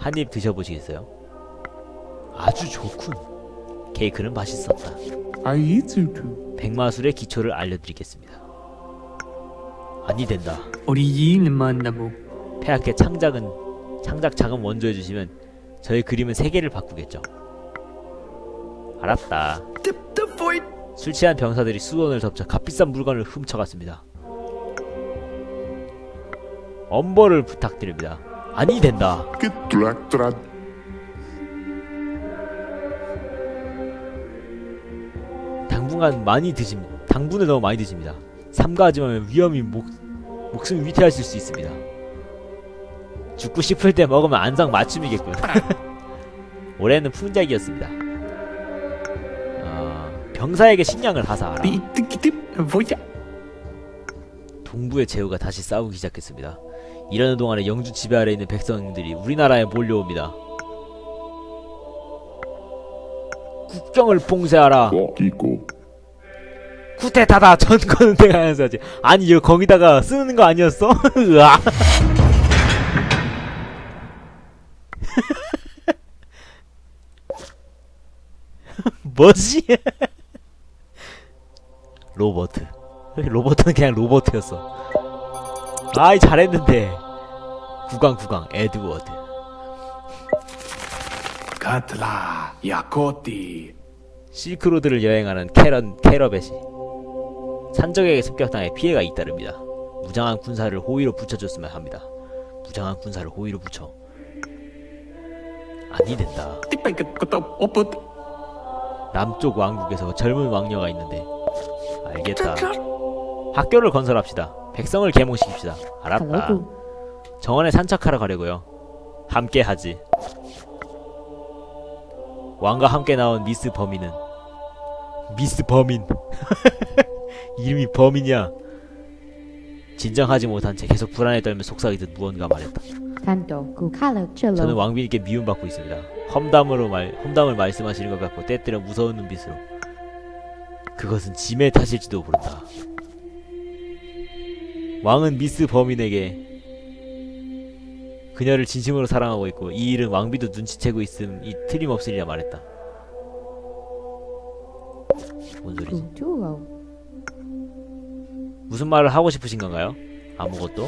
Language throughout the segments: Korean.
한 입 드셔보시겠어요? 아주 좋군. 케이크는 맛있었다. I eat you too. 백마술의 기초를 알려드리겠습니다. 아니 된다. 우리 이인을 만나보 폐하께 창작은 창작 자금 원조 해 주시면 저의 그림은 세 개를 바꾸겠죠. 알았다. 술 취한 병사들이 수원을 덮쳐 값비싼 물건을 훔쳐갔습니다. 엄벌을 부탁드립니다. 아니 된다. 당분간 많이 드십니다. 당분을 너무 많이 드십니다. 삼가하지만 위험이 목 목숨 위태하실 수 있습니다. 죽고 싶을 때 먹으면 안상 맞춤이겠군. 올해는 풍작이었습니다. 어, 병사에게 식량을 하사하라. 동부의 제후가 다시 싸우기 시작했습니다. 이러는 동안에 영주 지배 아래 있는 백성들이 우리나라에 몰려옵니다. 국경을 봉쇄하라. Kiko. 쿠데타다 전권을 대하면서 하지. 아니 이거 거기다가 쓰는 거 아니었어? 으아. 뭐지? 로버트. 로버트는 그냥 로버트였어. 아이 잘했는데. 구강 구강 에드워드. Katla, Yakoti. 실크로드를 여행하는 캐런 캐러벳이 산적에게 습격당해 피해가 잇따릅니다. 무장한 군사를 호위로 붙여줬으면 합니다. 무장한 군사를 호위로 붙여 아니 된다. 남쪽 왕국에서 젊은 왕녀가 있는데 알겠다. 학교를 건설합시다. 백성을 계몽시킵시다. 알았다. 정원에 산책하러 가려고요. 함께 하지. 왕과 함께 나온 미스 범인은 미스 범인. 이름이 범인이야. 진정하지 못한 채 계속 불안에 떨며 속삭이듯 무언가 말했다. Kukalo 저는 왕비님께 미움받고 있습니다. 험담으로 말 험담을 말씀하시는 것 같고 때때려 무서운 눈빛으로 그것은 짐의 탓일지도 모른다. 왕은 미스 범인에게 그녀를 진심으로 사랑하고 있고 이 일은 왕비도 눈치채고 있음 이 틀림없으리라 말했다. 뭔 소리지? 무슨 말을 하고 싶으신 건가요? 아무것도?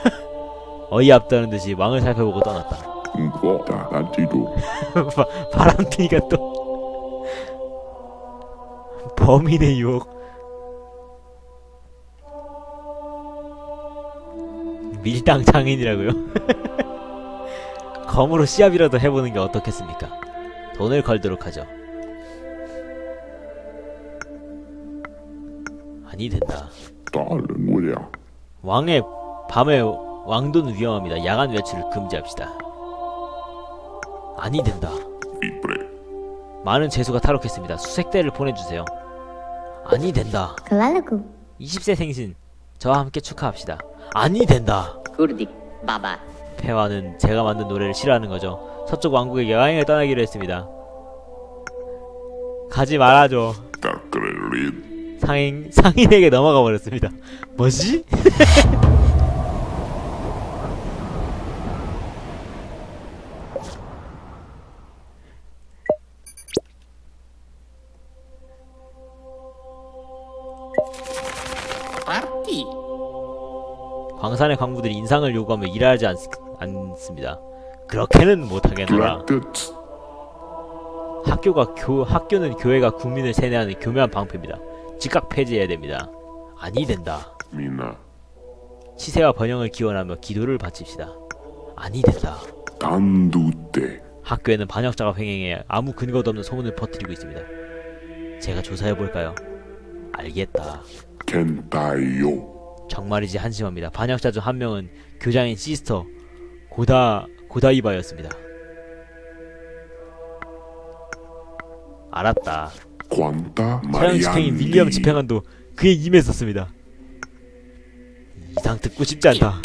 어이없다는 듯이 왕을 살펴보고 떠났다. Ngota Antido. 바- 바람둥이가 또 범인의 유혹 밀당 장인이라고요? 검으로 시합이라도 해보는 게 어떻겠습니까? 돈을 걸도록 하죠. 아니 된다. 왕의 밤에 왕도는 위험합니다. 야간 외출을 금지합시다. 아니 된다. 많은 재수가 탈옥했습니다. 수색대를 보내주세요. 아니 된다. Kalalaku 20세 생신 저와 함께 축하합시다. 아니 된다. Kurdi, Baba. 폐와는 제가 만든 노래를 싫어하는 거죠. 서쪽 왕국에 여행을 떠나기로 했습니다. 가지 말아줘. Takrerin. 상인 상인에게 넘어가 버렸습니다. 뭐지? 광산의 광부들이 인상을 요구하며 일하지 않, 않습니다. 그렇게는 못하겠노라. 학교가 교 학교는 교회가 국민을 세뇌하는 교묘한 방패입니다. 즉각 폐지해야 됩니다. 아니 된다. Mina. 치세와 번영을 기원하며 기도를 바칩시다. 아니 된다. Tandute. 학교에는 반역자가 횡행해 아무 근거도 없는 소문을 퍼뜨리고 있습니다. 제가 조사해 볼까요? 알겠다. Kentayo. 정말이지 한심합니다. 반역자 중 한 명은 교장인 시스터 고다 고다이바였습니다. 알았다. 서양 집행인 윌리엄 집행관도 그에 임했었습니다. 이상 듣고 싶지 않다.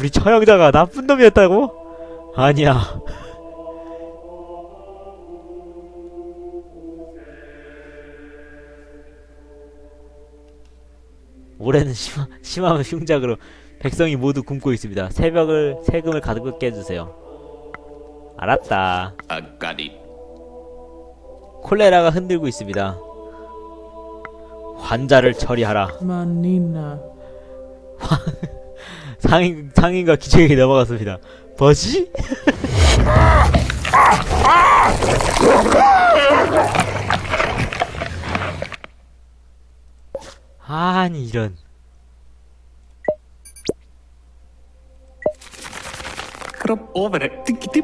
우리 처형자가 나쁜 놈이었다고? 아니야. 올해는 심하, 심한 흉작으로 백성이 모두 굶고 있습니다. 새벽을 세금을 가득 해주세요. 알았다. It. 콜레라가 흔들고 있습니다. 환자를 처리하라. Manina. 상인 상인과 기적이 넘어갔습니다. 뭐지? 아니 이런 그럼 오버래 띠끼띠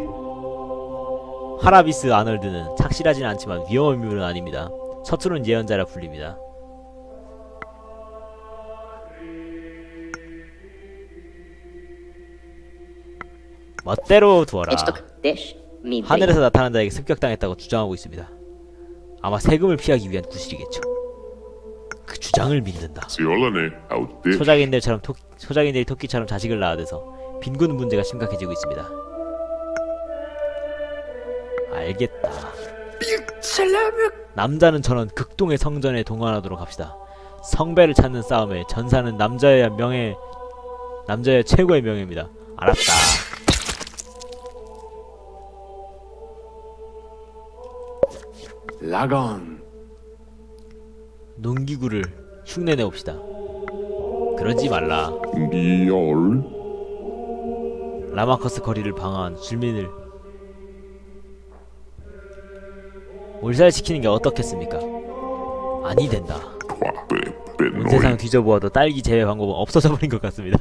하라비스 아널드는 착실하진 않지만 위험한 인물은 아닙니다. 서투른 예언자라 불립니다. 멋대로 두어라. 하늘에서 나타난 자에게 습격당했다고 주장하고 있습니다. 아마 세금을 피하기 위한 구실이겠죠. 그 주장을 믿는다. 소작인들처럼 토, 소작인들이 토끼처럼 자식을 낳아대서 빈곤 문제가 심각해지고 있습니다. 알겠다. 남자는 전원 극동의 성전에 동원하도록 합시다. 성배를 찾는 싸움에 전사는 남자의 명예, 남자의 최고의 명예입니다. 알았다. Lagon. 농기구를 흉내내 봅시다. 그러지 말라. Giol. 라마커스 거리를 방어한 줄민을 몰살시키는 게 어떻겠습니까? 아니 된다. 온 세상. 뒤져보아도 딸기 제외 방법은 없어져 버린 것 같습니다.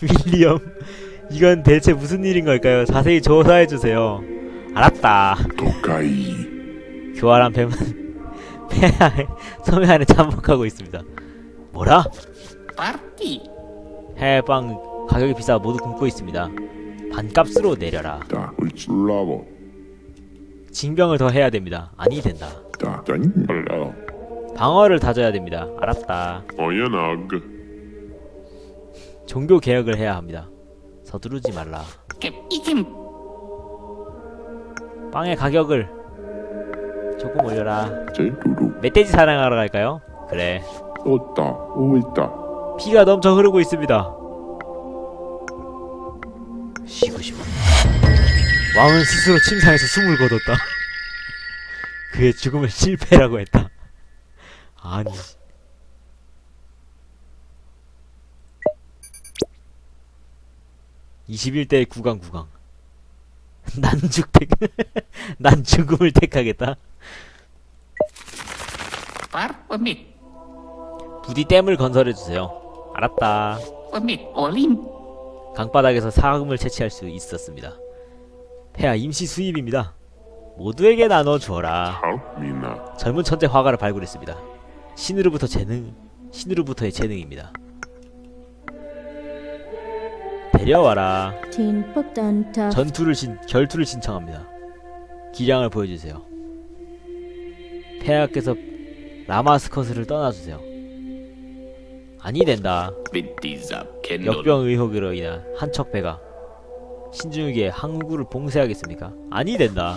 윌리엄, 이건 대체 무슨 일인 걸까요? 자세히 조사해 주세요. 알았다. 교활한 뱀은 폐하에 섬에 안에 잠복하고 있습니다. 뭐라? 파티 해방 가격이 비싸 모두 굶고 있습니다. 반값으로 내려라. 징병을 더 해야 됩니다. 아니 된다. 방어를 다져야 됩니다. 알았다. Oyanag. 종교 개혁을 해야 합니다. 서두르지 말라. 이김 빵의 가격을 조금 올려라. Seduru. 멧돼지 사냥하러 갈까요? 그래. Ota. Uita. 피가 넘쳐 흐르고 있습니다. 쉬고 싶어. 왕은 스스로 침상에서 숨을 거뒀다. 그의 죽음을 실패라고 했다. 아니. (21대 9강 9강) 난 죽택 난 죽음을 택하겠다 부디 댐을 건설해주세요 알았다 강바닥에서 사금을 채취할 수 있었습니다. 폐하 임시 수입입니다. 모두에게 나눠 주어라. Halmina. 젊은 천재 화가를 발굴했습니다. 신으로부터 재능, 신으로부터의 재능입니다. 데려와라. Potenta. 전투를 신, 결투를 신청합니다. 기량을 보여주세요. 폐하께서 라마스커스를 떠나주세요. 아니 된다. 역병 의혹으로 인한 한척 배가 신중에게 항구를 봉쇄하겠습니까? 아니 된다.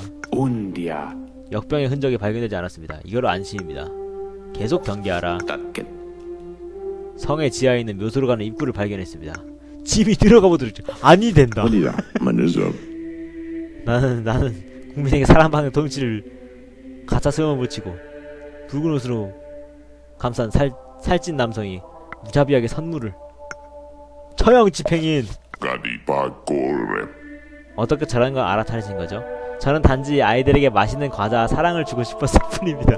역병의 흔적이 발견되지 않았습니다. 이거로 안심입니다. 계속 경계하라. 성의 지하에 있는 묘소로 가는 입구를 발견했습니다. 집이 들어가 보도록 죠 아니 된다. 나는 나는 국민에게 사랑받는 통치를 가짜 세워 붙이고 붉은 옷으로 감싼 살 살찐 남성이 무자비하게 선물을 처형 집행인. 어떻게 저런 걸 알아차리신 거죠? 저는 단지 아이들에게 맛있는 과자와 사랑을 주고 싶었을 뿐입니다.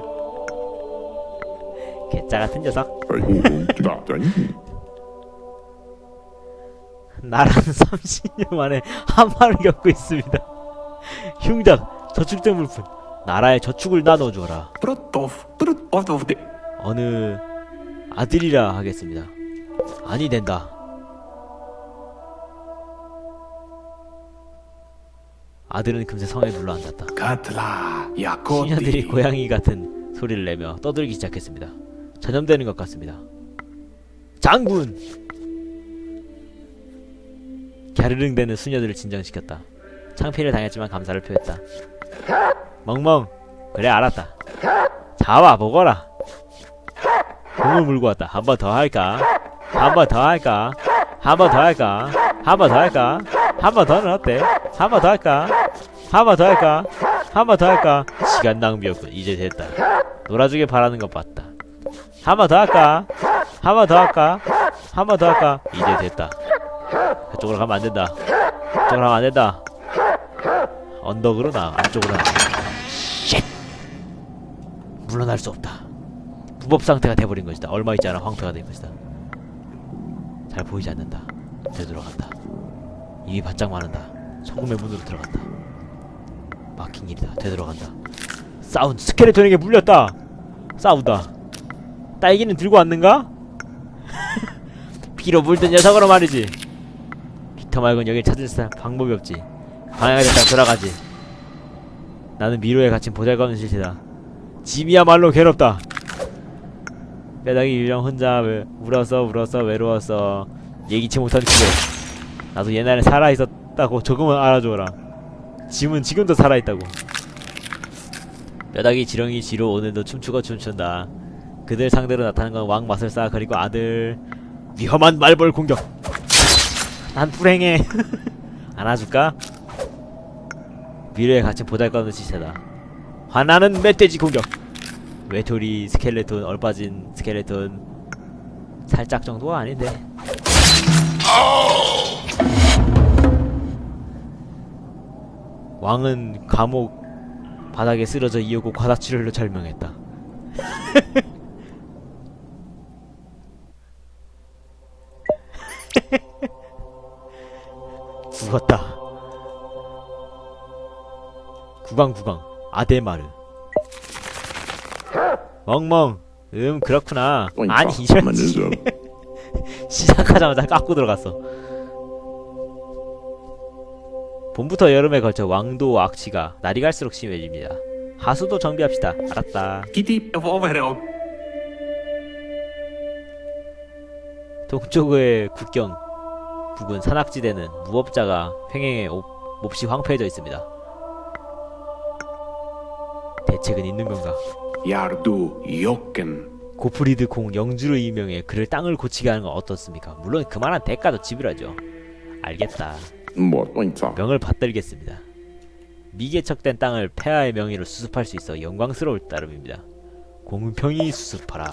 개짜 같은 녀석. 나라는 30년 만에 한파를 겪고 있습니다. 흉작, 저축된 물품, 나라의 저축을 나눠주어라. 프로토프 프로토프 어느 아들이라 하겠습니다. 아니 된다. 아들은 금세 성에 눌러 앉았다. Katla. 시녀들이 Yakoti. 고양이 같은 소리를 내며 떠들기 시작했습니다. 전염되는 것 같습니다. 장군! 갸르릉대는 수녀들을 진정시켰다. 창피를 당했지만 감사를 표했다. 멍멍! 그래 알았다. 자와 먹어라. 공을 물고 왔다. 한 번 더 할까? 한 번 더 할까? 한 번 더 할까? 한 번 더 할까? 한 번 더는 어때? 한 번 더 할까? 한 번 더 할까? 한 번 더 할까? 시간 낭비였군. 이제 됐다. 놀아주길 바라는 것 봤다. 한 번 더 할까? 한 번 더 할까? 한 번 더 할까? 이제 됐다. 그쪽으로 가면 안 된다. 그쪽으로 가면 안 된다. 언덕으로 나. 안쪽으로 나. 쉣! 물러날 수 없다. 무법 상태가 돼버린 것이다. 얼마 있지 않아 황폐가 된 것이다. 잘 보이지 않는다. 되돌아간다. 입이 바짝 마른다. 소금의 문으로 들어간다. 막힌 길이다. 되돌아간다. 싸운 스켈레톤에게 물렸다. 싸우다. 딸기는 들고 왔는가? 피로 물든 녀석으로 말이지. 빅터 말곤 여길 찾을 사 방법이 없지. 방해가 됐다 돌아가지. 나는 미로에 갇힌 보잘것없는 실체다. 짐이야말로 괴롭다. 빼닥이 유령 혼자 왜 울어서 울어서 외로웠어. 예기치 못한 그대. 나도 옛날에 살아 있었다고 조금은 알아줘라. 짐은 지금도 살아 있다고. 뼈다귀 지렁이 지로 오늘도 춤추고 춤춘다. 그들 상대로 나타난 건 왕 마술사 그리고 아들 위험한 말벌 공격. 난 불행해. 안아줄까? 미래에 갇힌 보잘것없는 시체다. 화나는 멧돼지 공격. 외톨이 스켈레톤 얼빠진 스켈레톤 살짝 정도가 아닌데. 왕은 감옥 바닥에 쓰러져 이어고 과다출혈로 절명했다. 죽었다. 구강구강 아데마르. 멍멍. 음 그렇구나. 아니 이런 Communism. 시작하자마자 깎고 들어갔어. 봄부터 여름에 걸쳐 왕도 악취가 날이 갈수록 심해집니다. 하수도 정비합시다. 알았다. Overall. 동쪽의 국경 부근 산악지대는 무법자가 횡행해 옵- 몹시 황폐해져 있습니다. 대책은 있는 건가? Yardu Yoken. 고프리드 공 영주로 임명해 그를 땅을 고치게 하는 건 어떻습니까? 물론 그만한 대가도 지불하죠. 알겠다. Winter? 명을 받들겠습니다. 미개척된 땅을 폐하의 명의로 수습할 수 있어 영광스러울 따름입니다. 공평히 수습하라.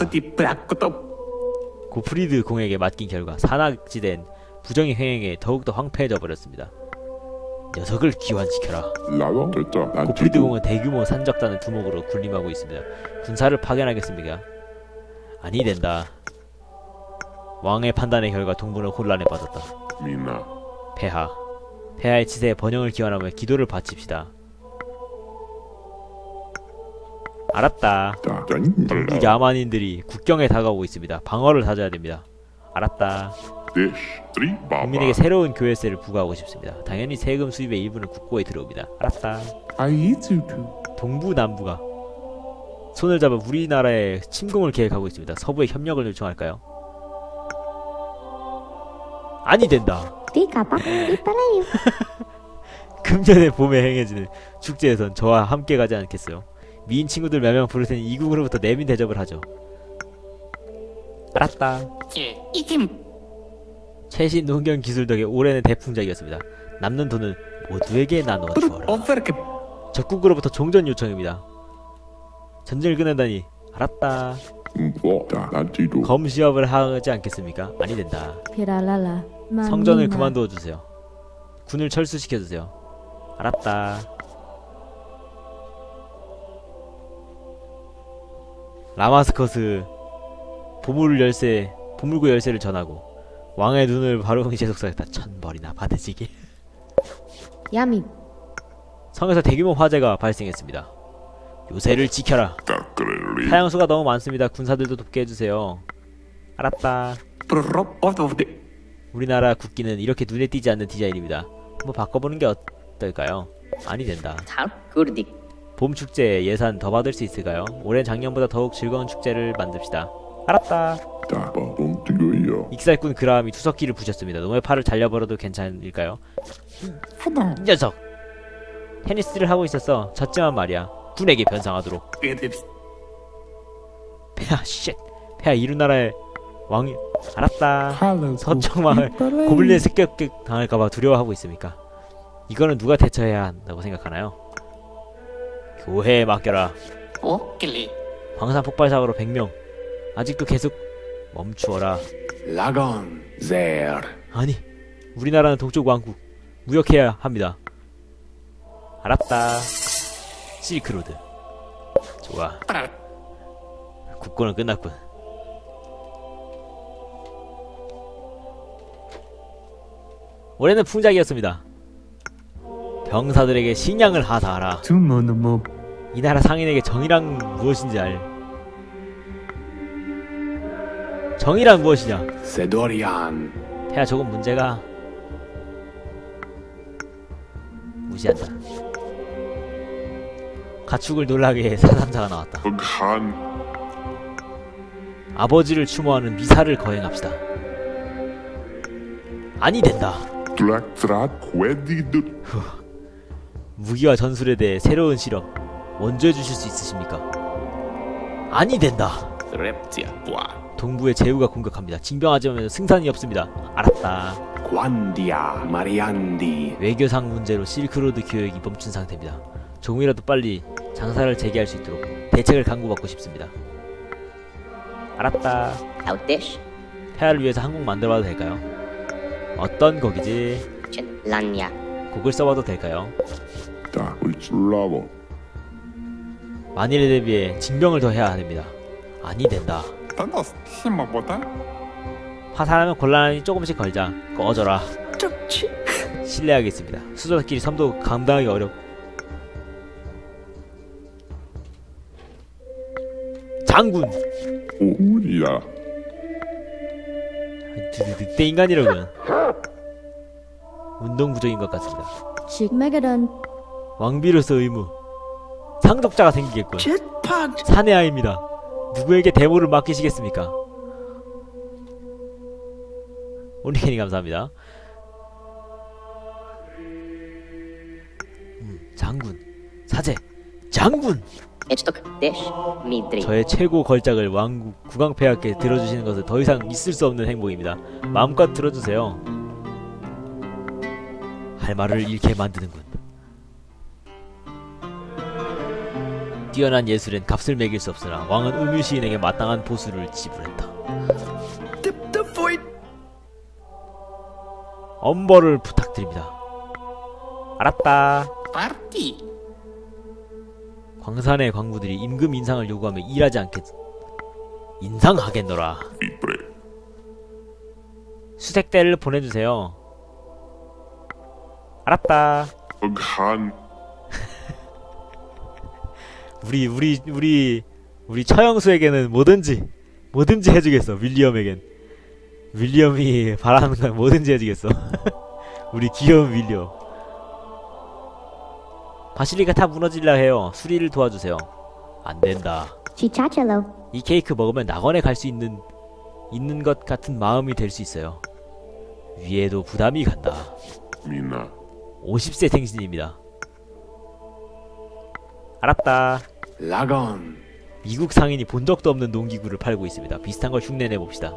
고프리드 공에게 맡긴 결과 산악지대는 부정의 행행에 더욱더 황폐해져 버렸습니다. 녀석을 기환시켜라. Lava? 됐다. 고프리드 공은 대규모 산적단을 두목으로 군림하고 있습니다. 군사를 파견하겠습니까? 아니 된다. 왕의 판단의 결과 동부는 혼란에 빠졌다. Minä. 폐하. 폐하의 치세에 번영을 기원하며 기도를 바칩시다. 알았다. 이 야만인들이 국경에 다가오고 있습니다. 방어를 다져야 됩니다. 알았다. Tri. 국민에게 Baba. 새로운 교회세를 부과하고 싶습니다. 당연히 세금 수입의 일부는 국고에 들어옵니다. 알았다. Aitutu. 동부 남부가 손을 잡아 우리나라에 침공을 계획하고 있습니다. 서부에 협력을 요청할까요? 아니 된다. 금년의 봄에 행해지는 축제에선 저와 함께 가지 않겠어요? 미인 친구들 몇 명 부를 테니 이국으로부터 내민 대접을 하죠. 알았다. 예, 이김. 최신 농경 기술 덕에 올해는 대풍작이었습니다. 남는 돈은 모두에게 나눠 주어라. 적국으로부터 종전 요청입니다. 전쟁을 끝낸다니 알았다. What? Tähtän. 검 시합을 하지 않겠습니까? 아니 된다. 성전을. 그만두어 주세요. 군을 철수시켜 주세요. 알았다. 라마스커스 보물 열쇠 보물구 열쇠를 전하고 왕의 눈을 바로 재속사했다. 천벌이나 받으시길. Yami. 성에서 대규모 화재가 발생했습니다. 요새를 지켜라. 사형수가 너무 많습니다. 군사들도 돕게 해주세요. 알았다. 우리나라 국기는 이렇게 눈에 띄지 않는 디자인입니다. 한번 바꿔보는 게 어떨까요? 아니 된다. 봄 축제 예산 더 받을 수 있을까요? 올해는 작년보다 더욱 즐거운 축제를 만듭시다. 알았다. 익살꾼 그라함이 투석기를 부셨습니다. 놈의 팔을 잘려버려도 괜찮을까요? 이 녀석! 테니스를 하고 있었어. 졌지만 말이야. 군에게 변상하도록. 폐하 쉣. 폐하 이루나라의 왕이 알았다. 서청마을 고블린의 습격격 당할까봐 두려워하고 있습니까? 이거는 누가 대처해야 한다고 생각하나요? 교회에 맡겨라. 오킬리. 광산 폭발 사고로 100명. 아직도 계속 멈추어라. Lagon there. 아니, 우리나라는 동쪽 왕국. 무역해야 합니다. 알았다. 실크로드. 좋아. 국고는 끝났군. 올해는 풍작이었습니다. 병사들에게 식량을 하사하라. 이 나라 상인에게 정의란 무엇인지 알. 정의란 무엇이냐? Sedorian. 야, 조금 문제가 무시한다. 가축을 놀라게 해 사상자가 나왔다. Ughan. 아버지를 추모하는 미사를 거행합시다. 아니 된다. Drakthrat Quedid. 무기와 전술에 대해 새로운 실험 원조해 주실 수 있으십니까? 아니 된다. Reptia. Pua. 동부의 제후가 공격합니다. 징병하지만 승산이 없습니다. 알았다. Quandia. Mariandi. 외교상 문제로 실크로드 교역이 멈춘 상태입니다. 조금이라도 빨리 장사를 재개할 수 있도록 대책을 강구받고 싶습니다. 알았다. Autish. 폐하를 위해서 한국 만들어봐도 될까요? 어떤 곡이지? Lanya. 곡을 써봐도 될까요? Da. Ulslavo. 만일에 대비해 징병을 더 해야 됩니다. 아니 된다. Todos 힘먹보다 화살하면 곤란하니 조금씩 걸자. 꺼져라. 실례하겠습니다. 수저끼리 섬도 감당하기 어렵. 장군. Ouria. 늑대 인간이라군. 운동 부족인 것 같습니다. Megadon. 왕비로서 의무. 상독자가 생기겠군. 사내 아입니다. 누구에게 대모를 맡기시겠습니까? 오니케니 감사합니다. 음, 장군, 사제, 장군. 저의 최고 걸작을 왕국 국왕폐하께 들어주시는 것은 더 이상 있을 수 없는 행복입니다. 마음껏 들어주세요. 할 말을 잃게 만드는군. 뛰어난 예술엔 값을 매길 수 없으나 왕은 음유 시인에게 마땅한 보수를 지불했다. 엄벌을 부탁드립니다. 알았다. Party. 광산의 광부들이 임금 인상을 요구하며 일하지 않겠. 인상하겠노라. 수색대를 보내주세요. 알았다. Ughan. 우리 우리 우리 우리 처형수에게는 뭐든지 뭐든지 해주겠어. 윌리엄에겐 윌리엄이 바라는 건 뭐든지 해주겠어. 우리 귀여운 윌리엄. 바실리가 다 무너질라 해요. 수리를 도와주세요. 안 된다. Chichachalo. 이 케이크 먹으면 낙원에 갈 수 있는 있는 것 같은 마음이 될 수 있어요. 위에도 부담이 간다. Mina. 50세 생신입니다. 알았다. Lagon. 미국 상인이 본 적도 없는 농기구를 팔고 있습니다. 비슷한 걸 흉내내 봅시다.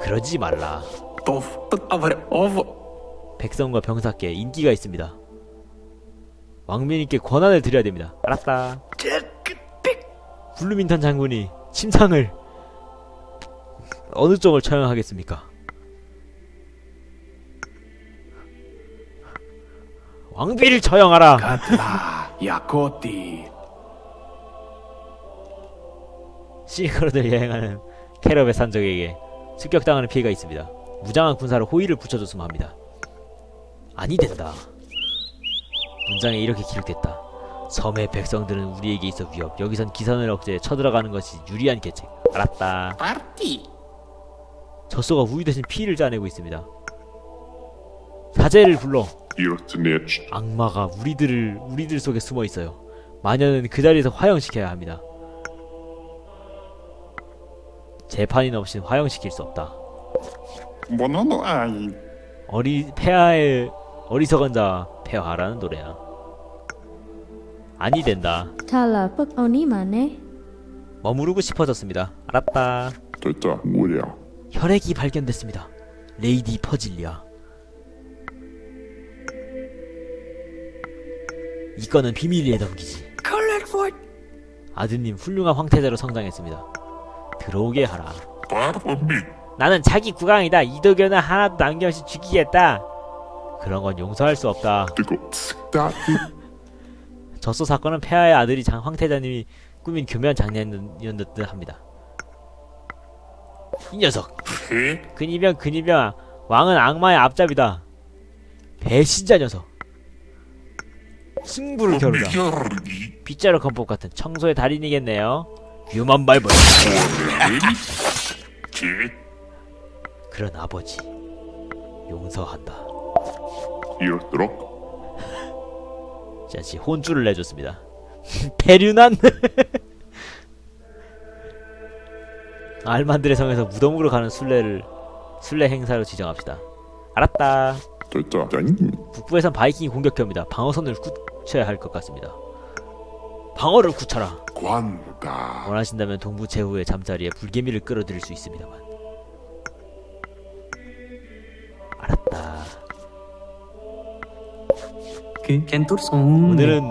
그러지 말라. Ovo. 백성과 병사께 인기가 있습니다. 왕민님께 권한을 드려야 됩니다. 알았다. 블루민턴 장군이 침상을 어느 쪽을 처형하겠습니까? 왕비를 처형하라. Yakoti. 실크로드를 여행하는 캐럽의 산적에게 습격당하는 피해가 있습니다. 무장한 군사로 호의를 붙여줬으면 합니다. 아니 된다. 문장에 이렇게 기록됐다. 섬의 백성들은 우리에게 있어 위협. 여기선 기선을 억제해 쳐들어가는 것이 유리한 계책. 알았다. Party. 젖소가 우유 대신 피를 짜내고 있습니다. 사제를 불러. 악마가 우리들을 우리들 속에 숨어 있어요. 마녀는 그 자리에서 화형시켜야 합니다. 재판인 없이는 화형시킬 수 없다. 모노노 아이 어리 폐하의 어리석은 자 폐하라는 노래야. 아니 된다. Tala. Puk Oni Mane. 머무르고 싶어졌습니다. 알았다. 됐다. 뭐야? 혈액이 발견됐습니다. 레이디 퍼질리아. 이거는 비밀리에 넘기지. 아드님 훌륭한 황태자로 성장했습니다. 들어오게 하라. 나는 자기 국왕이다. 이도견은 하나도 남김없이 죽이겠다. 그런 건 용서할 수 없다. 젖소 사건은 폐하의 아들이 장 황태자님이 꾸민 교묘한 장난이었듯 합니다. 이 녀석. 해? 근이병 근이병 왕은 악마의 앞잡이다. 배신자 녀석. 승부를 겨루다. 빗자루 건법 같은 청소의 달인이겠네요. 바이블. 개 그런 아버지 용서한다. 이럴도록 자시 혼쭐을 내줬습니다. 배륜한 알만들의 성에서 무덤으로 가는 순례를 순례 행사로 지정합시다. 알았다. 됐다. 짠. 북부에선 바이킹이 공격해옵니다. 방어선을 굳혀야 할 것 같습니다. 방어를 굳혀라. 관다. 원하신다면 동부 제후의 잠자리에 불개미를 끌어들일 수 있습니다만. 알았다. 그 겐토르송 오늘은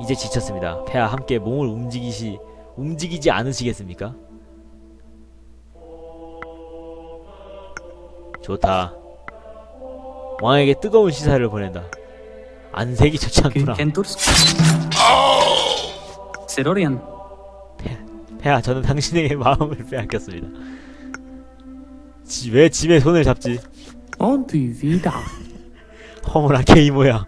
이제 지쳤습니다. 폐하 함께 몸을 움직이시 움직이지 않으시겠습니까? 좋다. 왕에게 뜨거운 시사를 보낸다. 안색이 좋지 그 않구나. 겐토르송 세로리안 폐하, 저는 당신에게 마음을 빼앗겼습니다. 지, 왜 짐에 손을 잡지? vida 허무나 게이 뭐야?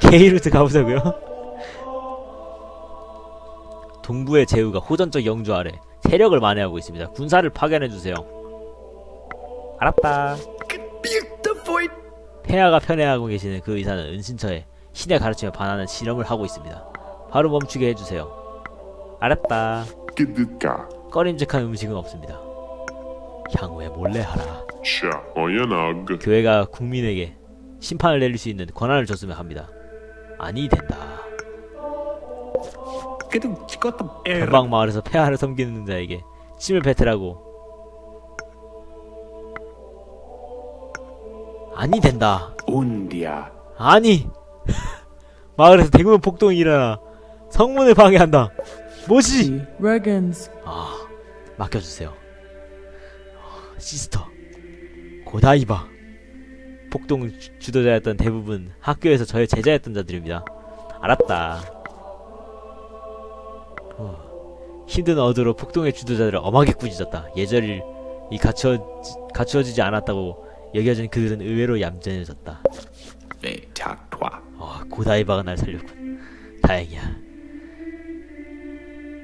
게이루트 가보자고요? 동부의 제후가 호전적 영주 아래 세력을 만회하고 있습니다. 군사를 파견해 주세요. 알았다. 폐하가 편애하고 계시는 그 의사는 은신처에 신의 가르침에 반하는 실험을 하고 있습니다. 바로 멈추게 해주세요. 알았다. 끄드까. 꺼림직한 음식은 없습니다. 향후에 몰래 하라. 샤. 어연악. 교회가 국민에게 심판을 내릴 수 있는 권한을 줬으면 합니다. 아니 된다. 그래도. 변방 마을에서 폐하를 섬기는 자에게 침을 뱉으라고. 아니 된다. Undia. 아니 마을에서 대규모 폭동이 일어나 성문을 방해한다. 뭐지? Regans. 아 맡겨주세요. 시스터 고다이바 폭동 주- 주도자였던 대부분 학교에서 저의 제자였던 자들입니다. 알았다. 후, 힘든 어두로 폭동의 주도자들을 엄하게 꾸짖었다. 예절이 갖추어 갖추어 지지 않았다고 여겨진 그들은 의외로 얌전해졌다. Vetaktua. 어, 고다이바가 날 살렸군. 다행이야.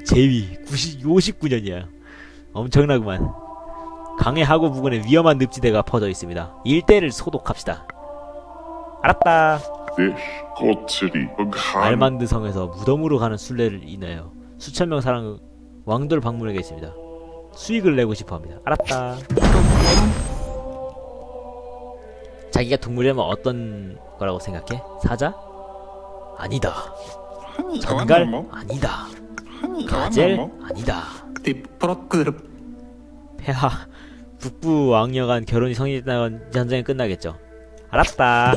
제위 90, 59년이야. 엄청나구만. 강의 하구 부근에 위험한 늪지대가 퍼져 있습니다. 일대를 소독합시다. 알았다. 간. 알만드 성에서 무덤으로 가는 순례를 인하여 수천 명 사람 왕돌 방문에 계십니다. 수익을 내고 싶어 합니다. 알았다. 자기가 동물이라면 어떤 거라고 생각해? 사자? 아니다. 전갈? 뭐? 아니다. 가젤? 뭐? 아니다. 디프로크르 폐하 북부 왕녀간 결혼이 성립됐다면 전쟁이 끝나겠죠. 알았다.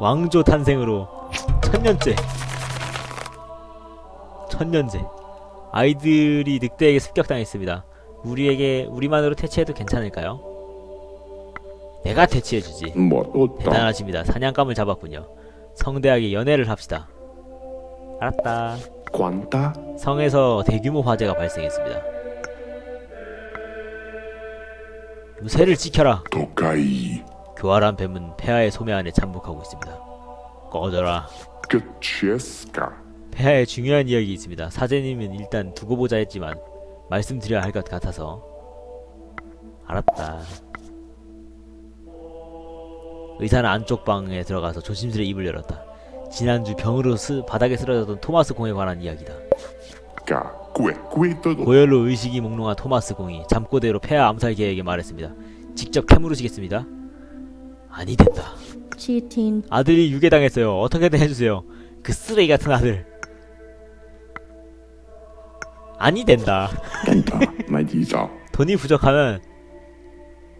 왕조 탄생으로 천년째. 천년째. 아이들이 늑대에게 습격당했습니다. 우리에게 우리만으로 퇴치해도 괜찮을까요? 내가 퇴치해주지. 뭐. 대단하십니다. 사냥감을 잡았군요. 성대하게 연애를 합시다. 알았다. Quanta? 성에서 대규모 화재가 발생했습니다. 요새를 지켜라. 도카이. 교활한 뱀은 폐하의 소매 안에 잠복하고 있습니다. 꺼져라. 그치에스까. 폐하에 중요한 이야기 있습니다. 사제님은 일단 두고 보자 했지만 말씀드려야 할 것 같아서 알았다. 의사는 안쪽 방에 들어가서 조심스레 입을 열었다. 지난주 병으로 스, 바닥에 쓰러졌던 토마스 공에 관한 이야기다. 고열로 의식이 몽롱한 토마스 공이 잠꼬대로 폐하 암살 계획에 말했습니다. 직접 캐물으시겠습니다. 아니 된다. cheating, 아들이 유괴당했어요. 어떻게든 해주세요. 그 쓰레기 같은 아들. 아니 된다. 돈이 부족하면